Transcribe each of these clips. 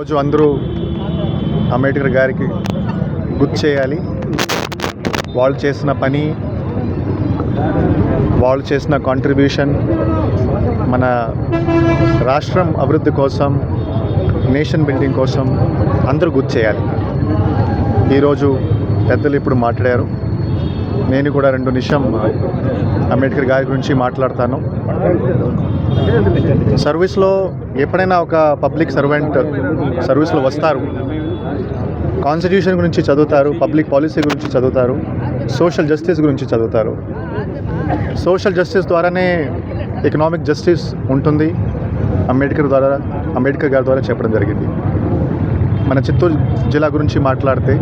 రోజు అందరూ అంబేద్కర్ గారికి గుర్తు చేయాలి. వాళ్ళు చేసిన పని వాళ్ళు చేసిన కాంట్రిబ్యూషన్ మన రాష్ట్రం అభివృద్ధి కోసం నేషన్ బిల్డింగ్ కోసం అందరూ గుర్తు చేయాలి. ఈరోజు పెద్దలు ఇప్పుడు మాట్లాడారు. నేను కూడా రెండు నిమిషం అంబేద్కర్ గారి గురించి మాట్లాడతాను. సర్వీస్లో ఎప్పుడైనా ఒక పబ్లిక్ సర్వెంట్ సర్వీస్లో వస్తారు? కాన్స్టిట్యూషన్ గురించి చదువుతారు పబ్లిక్ పాలసీ గురించి చదువుతారు సోషల్ జస్టిస్ గురించి చదువుతారు. సోషల్ జస్టిస్ ద్వారానే ఎకనామిక్ జస్టిస్ ఉంటుంది అంబేద్కర్ ద్వారా అంబేద్కర్ గారి ద్వారా చెప్పడం జరిగింది. మన చిత్తూరు జిల్లా గురించి మాట్లాడితే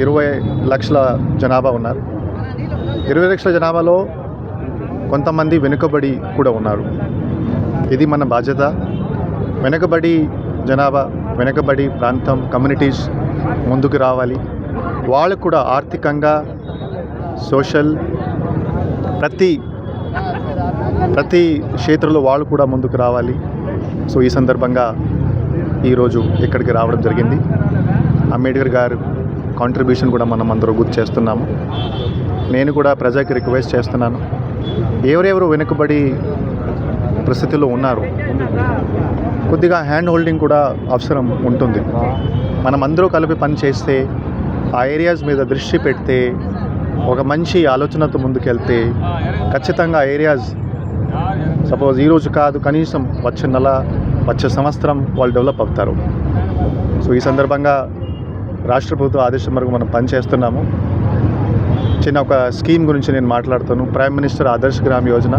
ఇరవై లక్షల జనాభా ఉన్నారు. ఇరవై లక్షల జనాభాలో కొంతమంది వెనుకబడి కూడా ఉన్నారు. ఇది మన బాధ్యత. వెనుకబడి జనాభా వెనుకబడి ప్రాంతం కమ్యూనిటీస్ ముందుకు రావాలి. వాళ్ళు కూడా ఆర్థికంగా సోషల్ ప్రతి ప్రతి క్షేత్రంలో వాళ్ళు కూడా ముందుకు రావాలి. సో ఈ సందర్భంగా ఈరోజు ఇక్కడికి రావడం జరిగింది. అంబేద్కర్ గారు కాంట్రిబ్యూషన్ కూడా మనం అందరూ గుర్తు చేస్తున్నాము. నేను కూడా ప్రజలకు రిక్వెస్ట్ చేస్తున్నాను. ఎవరెవరు వెనుకబడి పరిస్థితుల్లో ఉన్నారు? కొద్దిగా హ్యాండ్ హోల్డింగ్ కూడా అవసరం ఉంటుంది. మనం అందరూ కలిపి పని చేస్తే ఆ ఏరియాస్ మీద దృష్టి పెడితే ఒక మంచి ఆలోచనతో ముందుకెళ్తే ఖచ్చితంగా ఏరియాస్ సపోజ్ ఈరోజు కాదు కనీసం వచ్చే నెల వచ్చే సంవత్సరం వాళ్ళు డెవలప్ అవుతారు. సో ఈ సందర్భంగా రాష్ట్ర ప్రభుత్వ ఆదేశం వరకు మనం పనిచేస్తున్నాము చిన్న ఒక స్కీమ్ గురించి నేను మాట్లాడుతాను. Prime minister Adarsh Gram Yojana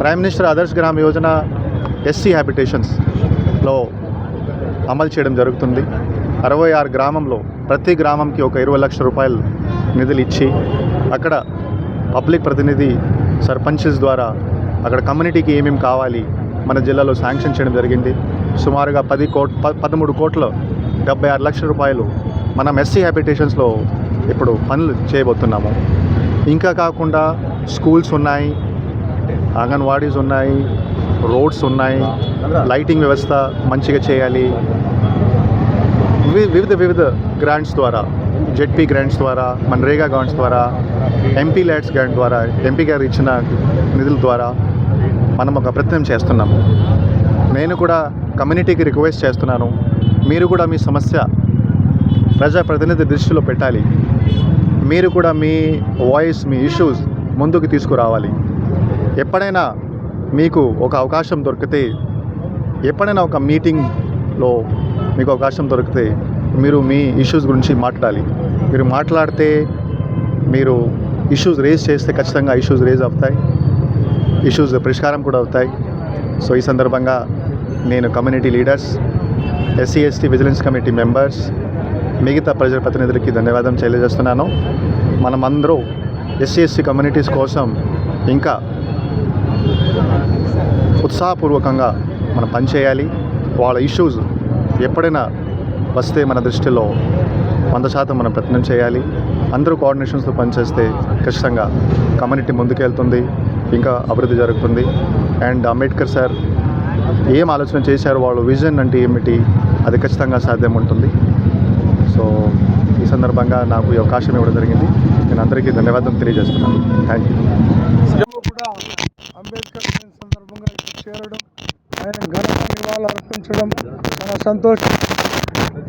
prime minister Adarsh Gram Yojana SC హ్యాబిటేషన్స్లో అమలు చేయడం జరుగుతుంది. అరవై ఆరు గ్రామంలో ప్రతి గ్రామంకి ఒక ఇరవై లక్షల రూపాయలు నిధులు ఇచ్చి అక్కడ పబ్లిక్ ప్రతినిధి సర్పంచెస్ ద్వారా అక్కడ కమ్యూనిటీకి ఏమేమి కావాలి మన జిల్లాలో శాంక్షన్ చేయడం జరిగింది. సుమారుగా పది కోట్ ప- పదమూడు కోట్ల డెబ్బై ఆరు లక్షల రూపాయలు మనం ఎస్సీ హ్యాబిటేషన్స్లో ఇప్పుడు పనులు చేయబోతున్నాము. ఇంకా కాకుండా స్కూల్స్ ఉన్నాయి అంగన్వాడీస్ ఉన్నాయి రోడ్స్ ఉన్నాయి లైటింగ్ వ్యవస్థ మంచిగా చేయాలి. వివిధ వివిధ గ్రాంట్స్ ద్వారా జెడ్పీ గ్రాంట్స్ ద్వారా మన్రేగా గ్రాంట్స్ ద్వారా ఎంపీ ల్యాడ్స్ గ్రాంట్ ద్వారా ఎంపీ గారు ఇచ్చిన నిధుల ద్వారా మనం ఒక ప్రయత్నం చేస్తున్నాము. నేను కూడా కమ్యూనిటీకి రిక్వెస్ట్ చేస్తున్నాను. మీరు కూడా మీ సమస్య ప్రజాప్రతినిధి దృష్టిలో పెట్టాలి. మీరు కూడా మీ వాయిస్ మీ ఇష్యూస్ ముందుకు తీసుకురావాలి. ఎప్పుడైనా మీకు ఒక అవకాశం దొరికితే ఎప్పుడైనా ఒక మీటింగ్లో మీకు అవకాశం దొరికితే మీరు మీ ఇష్యూస్ గురించి మాట్లాడాలి. మీరు మాట్లాడితే మీరు ఇష్యూస్ రేజ్ చేస్తే ఖచ్చితంగా ఇష్యూస్ రేజ్ అవుతాయి. ఇష్యూస్ పరిష్కారం కూడా అవుతాయి. సో ఈ సందర్భంగా నేను community leaders SC ST vigilance committee members మిగతా ప్రజాప్రతినిధులకి ధన్యవాదం తెలియజేస్తున్నాను. మనం అందరూ ఎస్సీ కమ్యూనిటీస్ కోసం ఇంకా ఉత్సాహపూర్వకంగా మనం పనిచేయాలి వాళ్ళ ఇష్యూస్ ఎప్పుడైనా వస్తే మన దృష్టిలో వంద శాతం మనం ప్రయత్నం చేయాలి. అందరూ కోఆర్డినేషన్స్తో పనిచేస్తే ఖచ్చితంగా కమ్యూనిటీ ముందుకెళ్తుంది ఇంకా అభివృద్ధి జరుగుతుంది. అండ్ అంబేద్కర్ సార్ ఏం ఆలోచన చేశారు వాళ్ళు విజన్ అంటే ఏమిటి అది ఖచ్చితంగా సాధ్యం ఉంటుంది. సో ఈ సందర్భంగా నాకు ఈ అవకాశం ఇవ్వడం జరిగింది. నేను అందరికీ ధన్యవాదం తెలియజేస్తున్నాను. థ్యాంక్ యూ కూడా అంబేద్కర్ సందర్భంగా చేరడం ఆయన ఘనంగా నివాళులు అర్పించడం చాలా సంతోషం.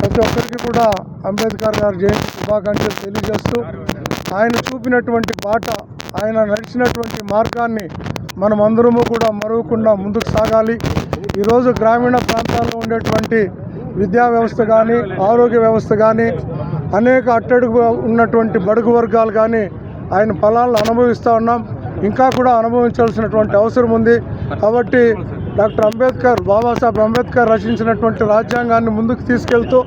ప్రతి ఒక్కరికి కూడా అంబేద్కర్ గారు జయంతి శుభాకాంక్షలు తెలియజేస్తూ ఆయన చూపినటువంటి బాట ఆయన నడిచినటువంటి మార్గాన్ని మనం అందరము కూడా మరువకుండా ముందుకు సాగాలి. ఈరోజు గ్రామీణ ప్రాంతాల్లో ఉండేటువంటి విద్యా వ్యవస్థ కానీ ఆరోగ్య వ్యవస్థ కానీ అనేక అట్టడుగు ఉన్నటువంటి బడుగు వర్గాలు కానీ ఆయన ఫలాలను అనుభవిస్తూ ఉన్నాం. ఇంకా కూడా అనుభవించాల్సినటువంటి అవసరం ఉంది. కాబట్టి డాక్టర్ అంబేద్కర్ బాబాసాహెబ్ అంబేద్కర్ రచించినటువంటి రాజ్యాంగాన్ని ముందుకు తీసుకెళ్తూ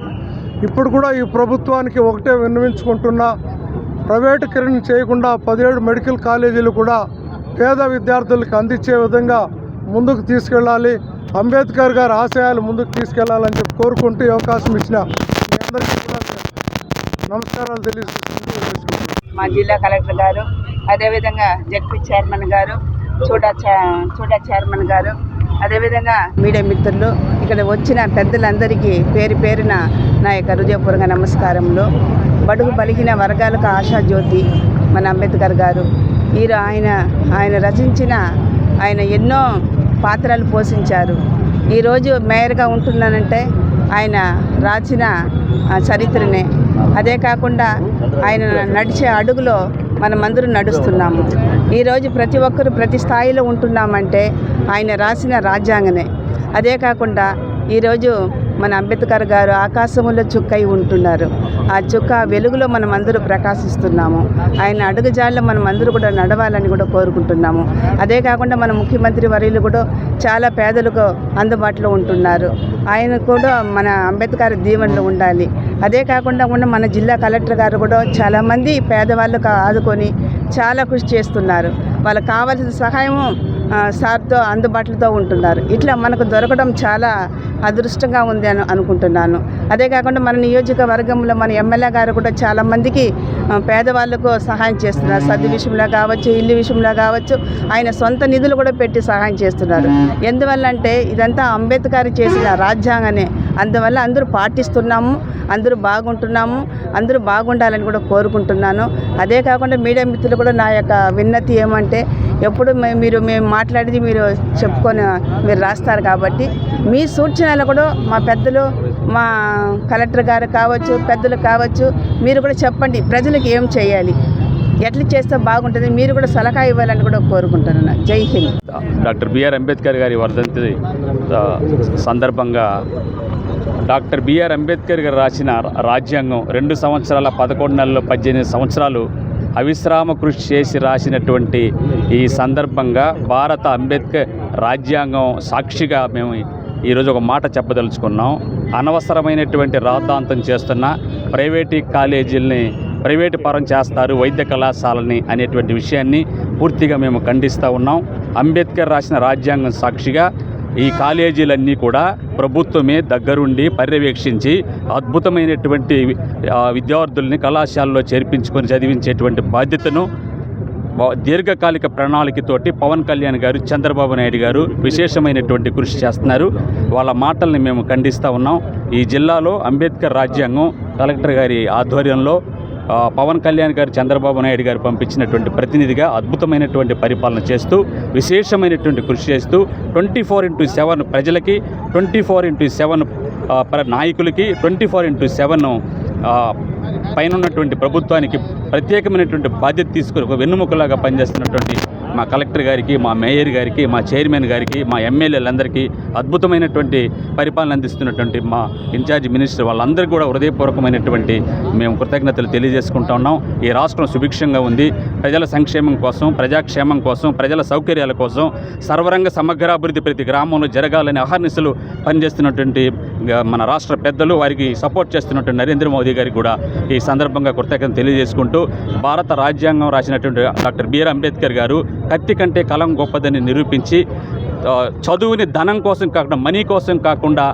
ఇప్పుడు కూడా ఈ ప్రభుత్వానికి ఒకటే విన్నవించుకుంటున్నా ప్రైవేటీకరణ చేయకుండా పదిహేడు మెడికల్ కాలేజీలు కూడా పేద విద్యార్థులకు అందించే విధంగా ముందుకు తీసుకెళ్ళాలి. అంబేద్కర్ గారి ఆశయాలు ముందుకు తీసుకెళ్ళాలని చెప్పి కోరుకుంటూ అవకాశం ఇచ్చిన మీ అందరికీ కూడా నమస్కారాలు తెలియజేసుకుంటూ మా జిల్లా కలెక్టర్ గారు అదేవిధంగా జడ్పీ చైర్మన్ గారు చూడా చా చూడా చైర్మన్ గారు అదేవిధంగా మీడియా మిత్రులు ఇక్కడ వచ్చిన పెద్దలందరికీ పేరు పేరున నా యొక్క హృదయపూర్వక నమస్కారంలో బడుగు బలిగిన వర్గాలకు ఆశాజ్యోతి మన అంబేద్కర్ గారు. మీరు ఆయన ఆయన రచించిన ఆయన ఎన్నో పాత్రలు పోషించారు. ఈరోజు మేయర్గా ఉంటున్నానంటే ఆయన రాసిన చరిత్రనే. అదే కాకుండా ఆయన నడిచే అడుగులో మనమందరూ నడుస్తున్నాము. ఈరోజు ప్రతి ఒక్కరు ప్రతి స్థాయిలో ఉంటున్నామంటే ఆయన రాసిన రాజ్యాంగనే. అదే కాకుండా ఈరోజు మన అంబేద్కర్ గారు ఆకాశంలో చుక్కై ఉంటున్నారు. ఆ చుక్క వెలుగులో మనం అందరూ ప్రకాశిస్తున్నాము. ఆయన అడుగుజాల్లో మనం అందరూ కూడా నడవాలని కూడా కోరుకుంటున్నాము. అదే కాకుండా మన ముఖ్యమంత్రి వర్యులు కూడా చాలా పేదలకు అందుబాటులో ఉంటున్నారు. ఆయన కూడా మన అంబేద్కర్ దీవెనలో ఉండాలి. అదే కాకుండా కూడా మన జిల్లా కలెక్టర్ గారు కూడా చాలామంది పేదవాళ్ళకు ఆదుకొని చాలా కృషి చేస్తున్నారు. వాళ్ళకి కావాల్సిన సహాయము సార్తో అందుబాటులో ఉంటున్నారు. ఇట్లా మనకు దొరకడం చాలా అదృష్టంగా ఉంది అని అనుకుంటున్నాను. అదే కాకుండా మన నియోజకవర్గంలో మన ఎమ్మెల్యే గారు కూడా చాలా మందికి ఆ, పేదవాళ్ళకు సహాయం చేస్తున్నారు. సర్ది విషయంలో కావచ్చు ఇల్లు విషయంలో కావచ్చు ఆయన సొంత నిధులు కూడా పెట్టి సహాయం చేస్తున్నారు. ఎందువల్ల అంటే ఇదంతా అంబేద్కర్ చేసిన రాజ్యాంగమే. అందువల్ల అందరూ పాటిస్తున్నాము అందరూ బాగుంటున్నాము అందరూ బాగుండాలని కూడా కోరుకుంటున్నాను. అదే కాకుండా మీడియా మిత్రులు కూడా నా యొక్క విన్నతి ఏమంటే ఎప్పుడు మీరు మేము మాట్లాడేది మీరు చెప్పుకొని మీరు రాస్తారు కాబట్టి మీ సూచనలు కూడా మా పెద్దలు మా కలెక్టర్ గారు కావచ్చు పెద్దలు కావచ్చు మీరు కూడా చెప్పండి ప్రజలకు ఏం చేయాలి ఎట్లా చేస్తే బాగుంటుంది మీరు కూడా సలహా ఇవ్వాలని కూడా కోరుకుంటున్నాను. జై హింద్. డాక్టర్ బిఆర్ అంబేద్కర్ గారి వర్ధంతి సందర్భంగా డాక్టర్ బిఆర్ అంబేద్కర్ గారు రాసిన రాజ్యాంగం రెండు సంవత్సరాల పదకొండు నెలలు పద్దెనిమిది సంవత్సరాలు అవిశ్రామ కృషి చేసి రాసినటువంటి ఈ సందర్భంగా భారత అంబేద్కర్ రాజ్యాంగం సాక్షిగా మేము ఈరోజు ఒక మాట చెప్పదలుచుకున్నాం. అనవసరమైనటువంటి రాద్ధాంతం చేస్తున్న ప్రైవేటీ కాలేజీల్ని ప్రైవేటు పరం చేస్తారు వైద్య కళాశాలని అనేటువంటి విషయాన్ని పూర్తిగా మేము ఖండిస్తూ ఉన్నాం. అంబేద్కర్ రాసిన రాజ్యాంగం సాక్షిగా ఈ కాలేజీలన్నీ కూడా ప్రభుత్వమే దగ్గరుండి పర్యవేక్షించి అద్భుతమైనటువంటి విద్యార్థుల్ని కళాశాలలో చేర్పించుకొని చదివించేటువంటి బాధ్యతను దీర్ఘకాలిక ప్రణాళికతోటి పవన్ కళ్యాణ్ గారు చంద్రబాబు నాయుడు గారు విశేషమైనటువంటి కృషి చేస్తున్నారు. వాళ్ళ మాటల్ని మేము ఖండిస్తూ ఉన్నాం. ఈ జిల్లాలో అంబేద్కర్ రాజ్యాంగం కలెక్టర్ గారి ఆధ్వర్యంలో పవన్ కళ్యాణ్ గారు చంద్రబాబు నాయుడు గారు పంపించినటువంటి ప్రతినిధిగా అద్భుతమైనటువంటి పరిపాలన చేస్తూ విశేషమైనటువంటి కృషి చేస్తూ ట్వంటీ ఫోర్ ఇంటూ సెవెన్ ప్రజలకి ట్వంటీ ఫోర్ ఇంటూ సెవెన్ నాయకులకి ట్వంటీ ఫోర్ ఇంటూ సెవెన్ పైన ఉన్నటువంటి ప్రభుత్వానికి ప్రత్యేకమైనటువంటి బాధ్యత తీసుకుని ఒక వెన్నుముకలాగా పనిచేస్తున్నటువంటి మా కలెక్టర్ గారికి మా మేయర్ గారికి మా చైర్మన్ గారికి మా ఎమ్మెల్యేలందరికీ అద్భుతమైనటువంటి పరిపాలన అందిస్తున్నటువంటి మా ఇన్ఛార్జ్ మినిస్టర్ వాళ్ళందరికీ కూడా హృదయపూర్వకమైనటువంటి మేము కృతజ్ఞతలు తెలియజేసుకుంటా ఉన్నాం. ఈ రాష్ట్రం సుభిక్షంగా ఉంది. ప్రజల సంక్షేమం కోసం ప్రజాక్షేమం కోసం ప్రజల సౌకర్యాల కోసం సర్వరంగ సమగ్రాభివృద్ధి ప్రతి గ్రామంలో జరగాలని అహర్నిశలు పనిచేస్తున్నటువంటి మన రాష్ట్ర పెద్దలు వారికి సపోర్ట్ చేస్తున్నటువంటి నరేంద్ర మోదీ గారికి కూడా ఈ సందర్భంగా కృతజ్ఞత తెలియజేసుకుంటూ భారత రాజ్యాంగం రాసినటువంటి డాక్టర్ బిఆర్ అంబేద్కర్ గారు కత్తి కంటే కలం గొప్పదని నిరూపించి చదువుని ధనం కోసం కాకుండా మనీ కోసం కాకుండా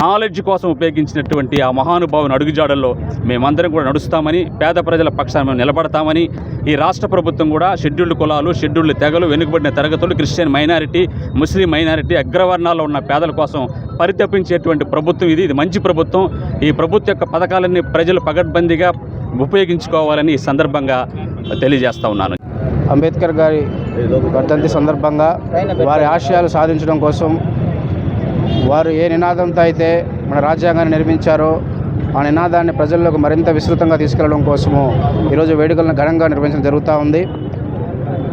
నాలెడ్జ్ కోసం ఉపయోగించినటువంటి ఆ మహానుభావుని అడుగుజాడల్లో మేమందరం కూడా నడుస్తామని పేద ప్రజల పక్షాన మేము నిలబడతామని ఈ రాష్ట్ర ప్రభుత్వం కూడా షెడ్యూల్డ్ కులాలు షెడ్యూల్డ్ తెగలు వెనుకబడిన తరగతులు క్రిస్టియన్ మైనారిటీ ముస్లిం మైనారిటీ అగ్రవర్ణాల్లో ఉన్న పేదల కోసం పరితపించేటువంటి ప్రభుత్వం ఇది. ఇది మంచి ప్రభుత్వం. ఈ ప్రభుత్వం యొక్క పథకాలన్నీ ప్రజలు పగడ్బందీగా ఉపయోగించుకోవాలని ఈ సందర్భంగా తెలియజేస్తా ఉన్నాను. అంబేద్కర్ గారి వర్ధంతి సందర్భంగా వారి ఆశయాలు సాధించడం కోసం వారు ఏ నినాదంతో అయితే మన రాజ్యాంగాన్ని నిర్మించారో ఆ నినాదాన్ని ప్రజల్లోకి మరింత విస్తృతంగా తీసుకెళ్ళడం కోసము ఈరోజు వేడుకలను ఘనంగా నిర్వహించడం జరుగుతూ ఉంది.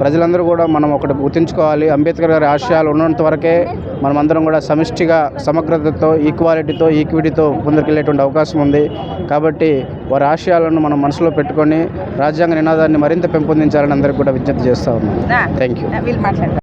ప్రజలందరూ కూడా మనం ఒకటి గుర్తుంచుకోవాలి. అంబేద్కర్ గారి ఆశయాలు ఉన్నంత వరకే మనమందరం కూడా సమిష్టిగా సమగ్రతతో ఈక్వాలిటీతో ఈక్విటీతో ముందుకెళ్ళేటువంటి అవకాశం ఉంది. కాబట్టి వారి ఆశయాలను మనం మనసులో పెట్టుకొని రాజ్యాంగ నినాదాన్ని మరింత పెంపొందించాలని అందరికీ కూడా విజ్ఞప్తి చేస్తూ ఉన్నాం థ్యాంక్ యూ